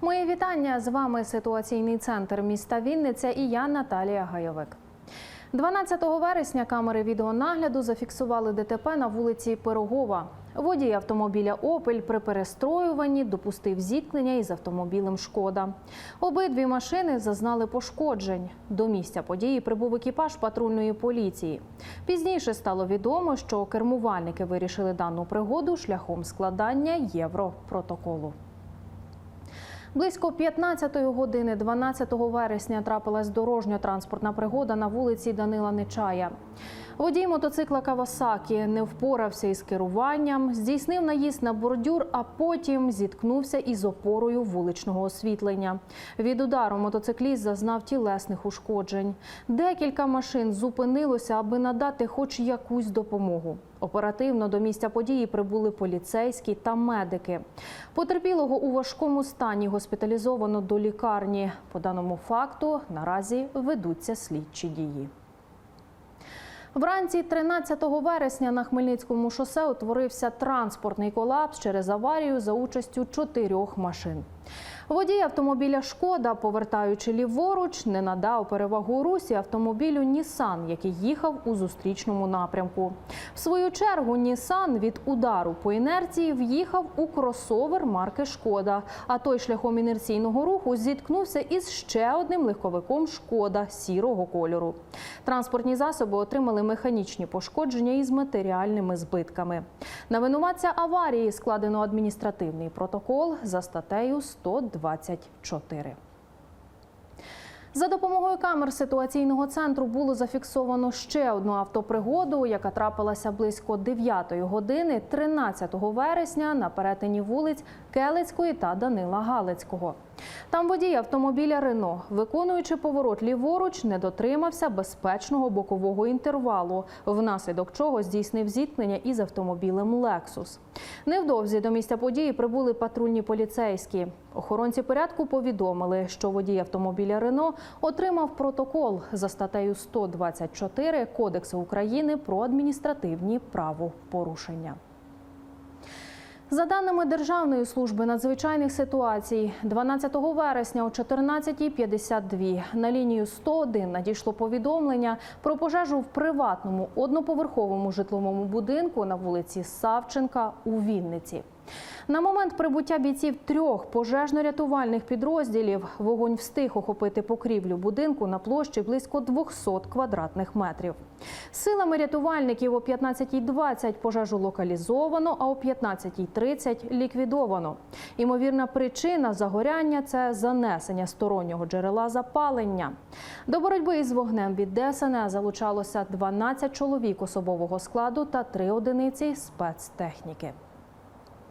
Мої вітання з вами ситуаційний центр міста Вінниця і я Наталія Гайовик. 12 вересня камери відеонагляду зафіксували ДТП на вулиці Пирогова. Водій автомобіля Опель при перестроюванні допустив зіткнення із автомобілем Шкода. Обидві машини зазнали пошкоджень. До місця події прибув екіпаж патрульної поліції. Пізніше стало відомо, що кермувальники вирішили дану пригоду шляхом складання європротоколу. Близько 15 години 12 вересня трапилась дорожньо-транспортна пригода на вулиці Данила Нечая. Водій мотоцикла Кавасакі не впорався із керуванням, здійснив наїзд на бордюр, а потім зіткнувся із опорою вуличного освітлення. Від удару мотоцикліст зазнав тілесних ушкоджень. Декілька машин зупинилося, аби надати хоч якусь допомогу. Оперативно до місця події прибули поліцейські та медики. Потерпілого у важкому стані госпіталізовано до лікарні. По даному факту наразі ведуться слідчі дії. Вранці 13 вересня на Хмельницькому шосе утворився транспортний колапс через аварію за участю чотирьох машин. Водій автомобіля Шкода, повертаючи ліворуч, не надав перевагу русі автомобілю Нісан, який їхав у зустрічному напрямку. В свою чергу Нісан від удару по інерції в'їхав у кросовер марки Шкода. А той шляхом інерційного руху зіткнувся із ще одним легковиком Шкода сірого кольору. Транспортні засоби отримали механічні пошкодження із матеріальними збитками. На винуватця аварії складено адміністративний протокол за статтею 124. За допомогою камер ситуаційного центру було зафіксовано ще одну автопригоду, яка трапилася близько 9 години 13 вересня на перетині вулиць Келицької та Данила Галицького. Там водій автомобіля Рено, виконуючи поворот ліворуч, не дотримався безпечного бокового інтервалу, внаслідок чого здійснив зіткнення із автомобілем Лексус. Невдовзі до місця події прибули патрульні поліцейські. Охоронці порядку повідомили, що водій автомобіля Рено отримав протокол за статтею 124 Кодексу України про адміністративні правопорушення. За даними Державної служби надзвичайних ситуацій, 12 вересня о 14.52 на лінію 101 надійшло повідомлення про пожежу в приватному одноповерховому житловому будинку на вулиці Савченка у Вінниці. На момент прибуття бійців трьох пожежно-рятувальних підрозділів вогонь встиг охопити покрівлю будинку на площі близько 200 квадратних метрів. Силами рятувальників о 15.20 пожежу локалізовано, а о 15.30 ліквідовано. Імовірна причина загоряння це занесення стороннього джерела запалення. До боротьби із вогнем від ДСНС залучалося 12 чоловік особового складу та 3 одиниці спецтехніки.